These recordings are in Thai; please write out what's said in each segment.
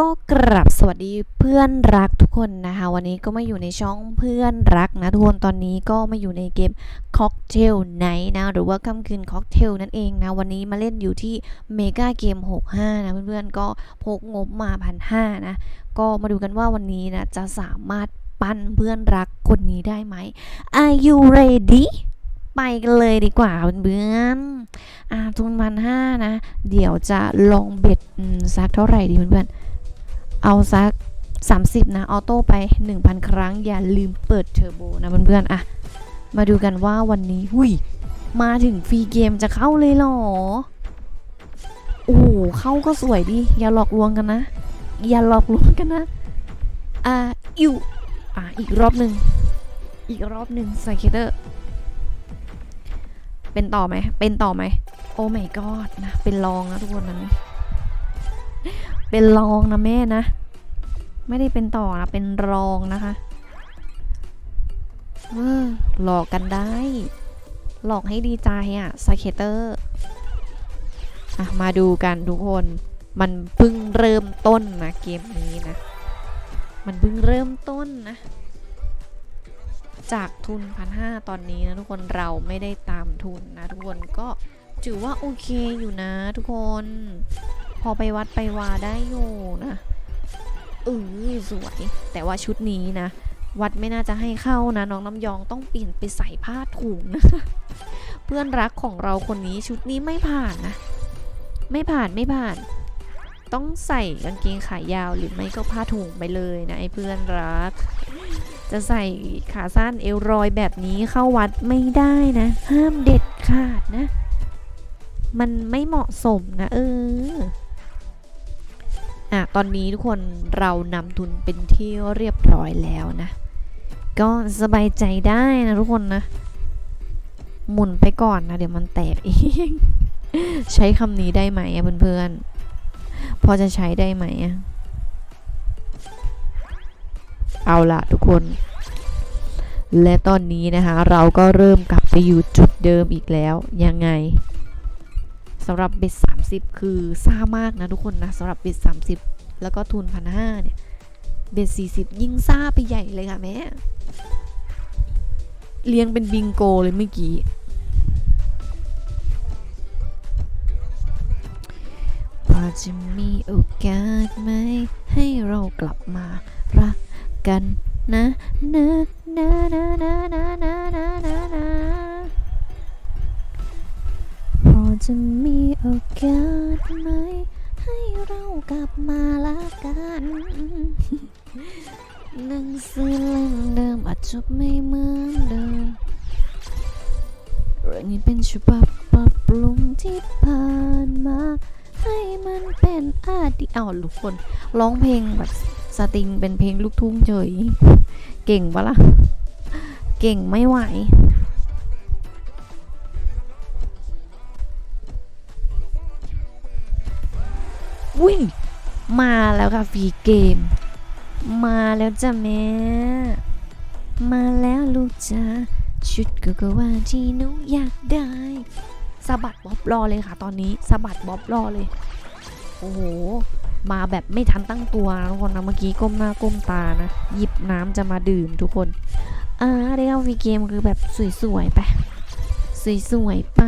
ก็กราบสวัสดีเพื่อนรักทุกคนนะคะ วันนี้ก็มาอยู่ในช่องเพื่อนรักนะทุกคนตอนนี้ก็มาอยู่ในเกม Cocktail Night นะหรือว่าค่ำคืน Cocktail นั่นเองนะวันนี้มาเล่นอยู่ที่เมกาเกม65นะเพื่อนๆก็พกงบมาพันห้านะก็มาดูกันว่าวันนี้นะจะสามารถปั้นเพื่อนรักคนนี้ได้ไหม Are you ready ไปกันเลยดีกว่าเพื่อนๆอ่าทุนพันห้านะ เดี๋ยวจะลองเบ็ดสักเท่าไหร่ดีเพื่อนๆ เอาสัก 30 นะ ออโต้ไป 1,000 ครั้ง อย่าลืมเปิดเทอร์โบนะเพื่อนๆ อะ มาดูกันว่าวันนี้หุยมาถึงฟรีเกมจะเข้าเลยหรอ โอ้เข้าก็สวยดีอย่าหลอกลวงกันนะ อย่าหลอกลวงกันนะ อ่าอยู่อะอีกรอบหนึ่ง อีกรอบหนึ่งไซเคเตอร์ เป็นต่อไหม เป็นต่อไหม โอ้ my god นะ เป็นรองนะทุกคนนั้น เป็นรองนะแม่นะ ไม่ได้เป็นต่อนะ เป็นรองนะคะเออหลอกกันได้ หลอกให้ดีใจอะ่ะสเคเตอร์อะมาดูกันทุกคน มันเพิ่งเริ่มต้นนะเกมนี้นะ มันเพิ่งเริ่มต้นนะ จากทุนพันห้าตอนนี้นะทุกคนเราไม่ได้ตามทุนนะทุกคนก็ถือว่าโอเคอยู่นะทุกคน พอไปวัดไปวาได้อยู่นะเออสวย แต่ว่าชุดนี้นะ วัดไม่น่าจะให้เข้านะ น้องน้ำยองต้องเปลี่ยนไปใส่ผ้าถุงนะ เพื่อนรักของเราคนนี้ชุดนี้ไม่ผ่านนะ ไม่ผ่านไม่ผ่าน ต้องใส่กางเกงขายาวหรือไม่ก็ผ้าถุงไปเลยนะไอ้เพื่อนรัก จะใส่ขาสั้นเอวรอยแบบนี้เข้าวัดไม่ได้นะ ห้ามเด็ดขาดนะ มันไม่เหมาะสมนะ เออ อะตอนนี้ทุกคนเรานำทุนเป็นที่เรียบร้อยแล้วนะ ก็สบายใจได้นะทุกคนนะ หมุนไปก่อนนะ เดี๋ยวมันแตกเองใช้คำนี้ได้ไหมอะเพื่อนๆ พอจะใช้ได้ไหมอะเอาละทุกคน และตอนนี้นะคะ เราก็เริ่มกลับไปอยู่จุดเดิมอีกแล้ว ยังไง สำหรับเบ็ด30 คือซ่ามากนะทุกคนนะสำหรับเบ็ด30 แล้วก็ทุนพันห้าเนี่ยเบ็ด40 ยิ่งซ่าไปใหญ่เลยค่ะแม่เลี้ยงเป็นบิงโกเลยเมื่อกี้ พอจะมีโอกาสไหม ให้เรากลับมารักกันนะนะนะนะนะนะนะนะนะ จะมีโอกาสไหม ให้เรากลับมาละกันหนังสือเล่มเดิมอาจจะไม่เหมือนเดิมเรื่องนี้เป็นฉบับปรับปรุงที่ผ่านมา ให้มันเป็นอาดีตเอาทุกคนร้องเพลงแบบสตริงเป็นเพลงลูกทุ่งเฉย เก่งปะล่ะ เก่งไม่ไหว อุ้ยมาแล้วค่ะฟรีเกม มาแล้วจ้ะแม่มาแล้วลูกจ้าชุดกโกวาที่หนูอยากได้สะบัดบ๊อบรอเลยค่ะ ตอนนี้สะบัดบ๊อบรอเลย โอ้โห มาแบบไม่ทันตั้งตัวนะทุกคนนะเมื่อกี้ก้มหน้าก้มตานะ หยิบน้ำจะมาดื่มทุกคนอ่าได้เข้าฟรีเกมคือแบบสวยๆไปสวยๆไป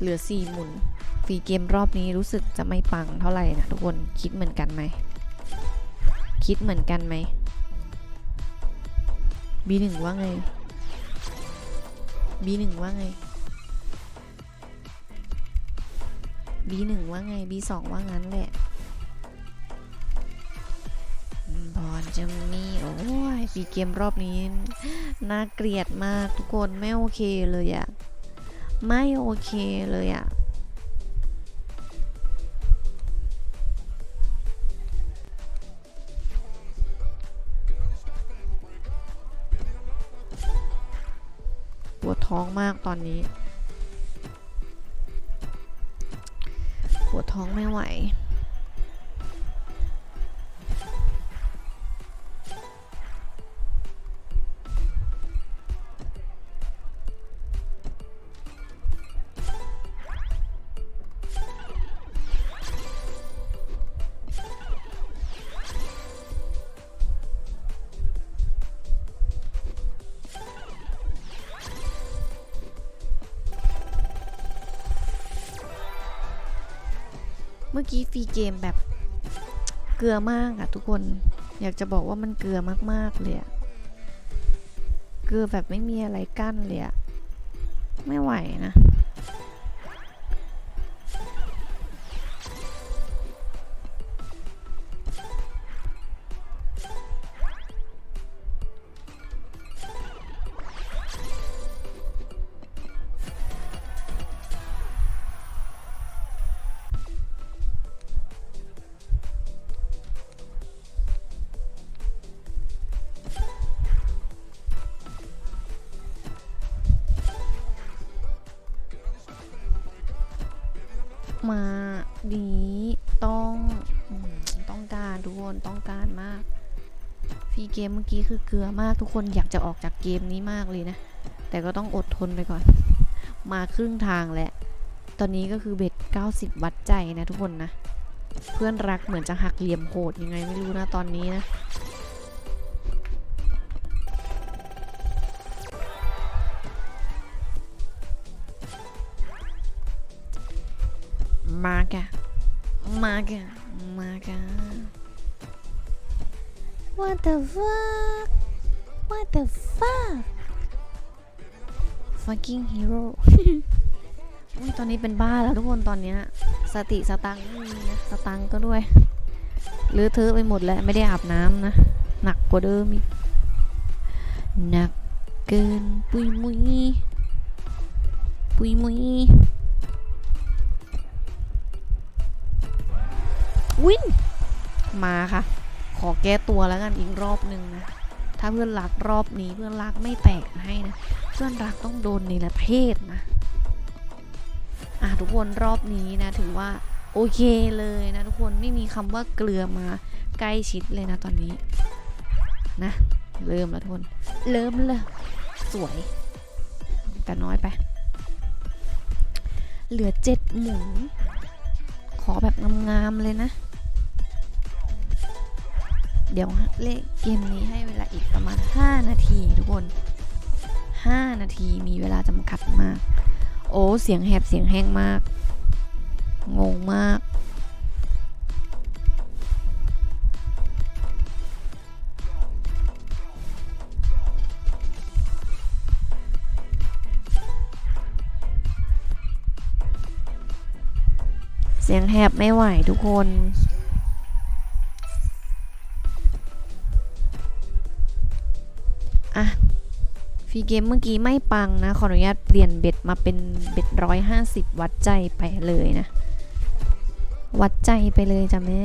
เหลือสี่หมุนฟรีเกมรอบนี้รู้สึกจะไม่ปังเท่าไหร่นะทุกคนคิดเหมือนกันไหม คิดเหมือนกันไหม B1 ว่าไง B1 ว่าไง B1 ว่าไง B2 ว่างั้นแหละอืมพอจะมีโอ้ยฟีเกมรอบนี้ น่าเกลียดมากทุกคนไม่โอเคเลยอะ ไม่โอเคเลยอะปวดท้องมากตอนนี้ ปวดท้องไม่ไหว มื่อกี้ฟรีเกมแบบเกลือมากอะทุกคนอยากจะบอกว่ามันเกลือมากๆเลยอะเกลือแบบไม่มีอะไรกั้นเลยอะไม่ไหวนะ มาดีต้องต้องการทุกคนต้องการมากฟรีเกมเมื่อกี้คือเกลือมากทุกคนอยากจะออกจากเกมนี้มากเลยนะ แต่ก็ต้องอดทนไปก่อน มาครึ่งทางแล้ว ตอนนี้ก็คือเบ็ด 90 วัดใจนะทุกคนนะ เพื่อนรักเหมือนจะหักเหลี่ยมโหดยังไงไม่รู้นะตอนนี้นะากะมากะมากะ What the fuck What the fuck fucking hero อุ๊ยตอนนี้เป็นบ้าแล้วทุกคนตอนเนี้ยสติสตังค์ไม่มีนะสตังค์ก็ด้วยหรือเธอไปหมดแล้วไม่ได้อาบน้ำนะ หนักกว่าเดิมอีกหนักเกินปุยมุยปุยมุย วินมาค่ะ ขอแก้ตัวแล้วกันอีกรอบหนึ่งนะ ถ้าเพื่อนรักรอบนี้เพื่อนรักไม่แตกให้นะ เพื่อนรักต้องโดนในประเทศนะ อะทุกคนรอบนี้นะถือว่าโอเคเลยนะทุกคนไม่มีคำว่าเกลือมาใกล้ชิดเลยนะตอนนี้นะเริ่มแล้วทุกคนเริ่มเลยสวย แต่น้อยไป เหลือเจ็ดหมุนขอแบบงามๆเลยนะ เดี๋ยวเลขเกมนี้ให้เวลาอีกประมาณ 5 นาทีทุกคน 5 นาทีมีเวลาจำกัดมาก โอ้เสียงแหบเสียงแห้งมาก งงมากเสียงแหบไม่ไหวทุกคน ฟรีเกมเมื่อกี้ไม่ปังนะ ขออนุญาตเปลี่ยนเบ็ดมาเป็นเบ็ดร้อยห้าสิบวัดใจไปเลยนะ วัดใจไปเลยจ้ะแม่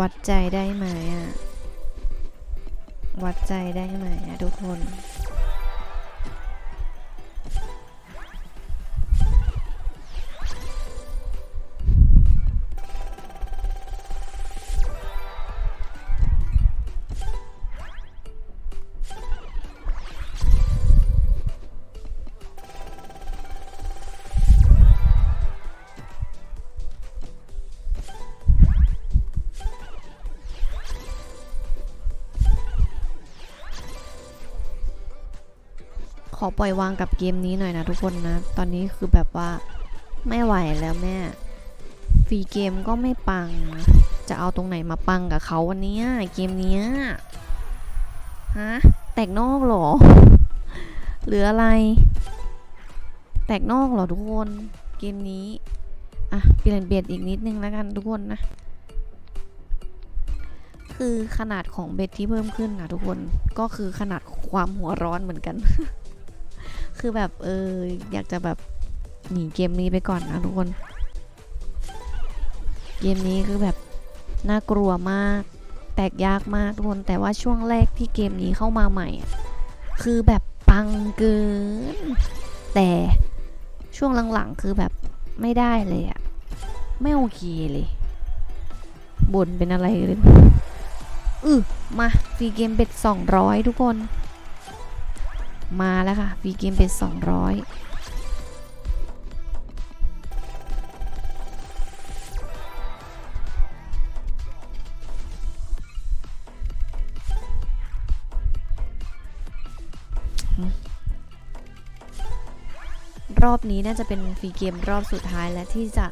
วัดใจได้ไหมอะวัดใจได้ไหมอะทุกคน อปล่อยวางกับเกมนี้หน่อยนะทุกคนนะ ตอนนี้คือแบบว่าไม่ไหวแล้วแม่ ฟรีเกมก็ไม่ปัง จะเอาตรงไหนมาปังกับเขาวันนี้เกมนี้ฮะแตกนอกหรอ หรืออะไร แตกนอกหรอทุกคนเกมนี้อะเปลี่ยนเบียดอีกนิดนึงแล้วกันทุกคนนะ คือขนาดของเบ็ดที่เพิ่มขึ้นนะทุกคนก็คือขนาดความหัวร้อนเหมือนกัน คือแบบเอออยากจะแบบหนีเกมนี้ไปก่อนนะทุกคน เกมนี้คือแบบน่ากลัวมาก แตกยากมากทุกคน แต่ว่าช่วงแรกที่เกมนี้เข้ามาใหม่ คือแบบปังเกิน แต่ช่วงหลังๆคือแบบไม่ได้เลยอะไม่โอเคเลยบ่นเป็นอะไรเลยอือมาฟรีเกมเบ็ด200 ทุกคน มาแล้วค่ะฟรีเกมเบ็ด200รอบนี้น่าจะเป็นฟรีเกมรอบสุดท้ายแล้วที่จะ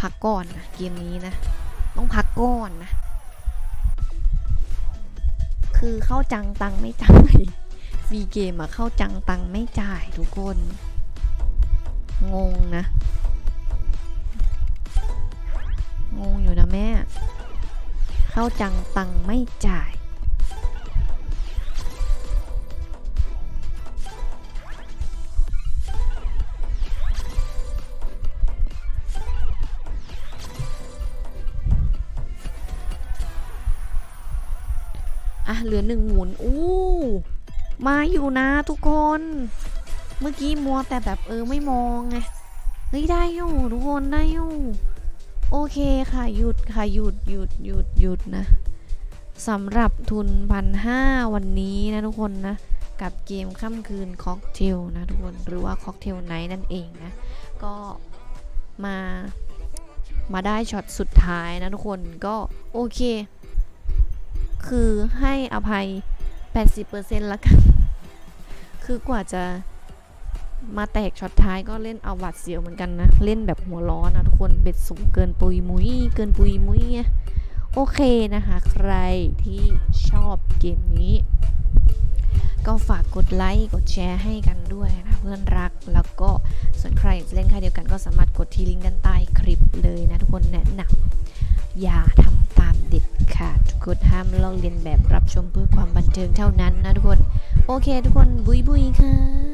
พักก่อนนะเกมนี้นะ ต้องพักก่อนนะ คือเข้าจังตังไม่จ่าย รีเกมอะเข้าจังตังไม่จ่ายทุกคน งงนะ งงอยู่นะแม่ เข้าจังตังไม่จ่าย อะเหลือหนึ่งหมุน อู้ มาอยู่นะทุกคน เมื่อกี้มัวแต่แบบเออไม่มองไง เฮ้ยได้อยู่ทุกคนได้อยู่ โอเคค่ะหยุดค่ะหยุดหยุดหยุดหยุดนะสำหรับทุนพันห้าวันนี้นะทุกคนนะ กับเกมค่ำคืนค็อกเทลนะทุกคนหรือว่าค็อกเทลไนท์นั่นเองนะ ก็มามาได้ช็อตสุดท้ายนะทุกคนก็โอเค คือให้อภัย 80%ละกัน คือกว่าจะมาแตกช็อตท้ายก็เล่นเอาหวัดเสียวเหมือนกันนะ เล่นแบบหัวร้อนนะทุกคนเบ็ดสูงเกินปุยมุยเกินปุยมุยไงโอเคนะคะ ใครที่ชอบเกมนี้ ก็ฝากกดไลค์กดแชร์ให้กันด้วยนะเพื่อนรักแล้วก็ส่วนใครเล่นค่ายเดียวกันก็สามารถกดที่ลิงก์ด้านใต้คลิปเลยนะทุกคนแนะนำ อย่าทำตามเด็ดขาดทุกคนห้ามลอกเลียนแบบรับชมเพื่อความบันเทิงเท่านั้นนะทุกคน โอเคทุกคนบุยบุยค่ะ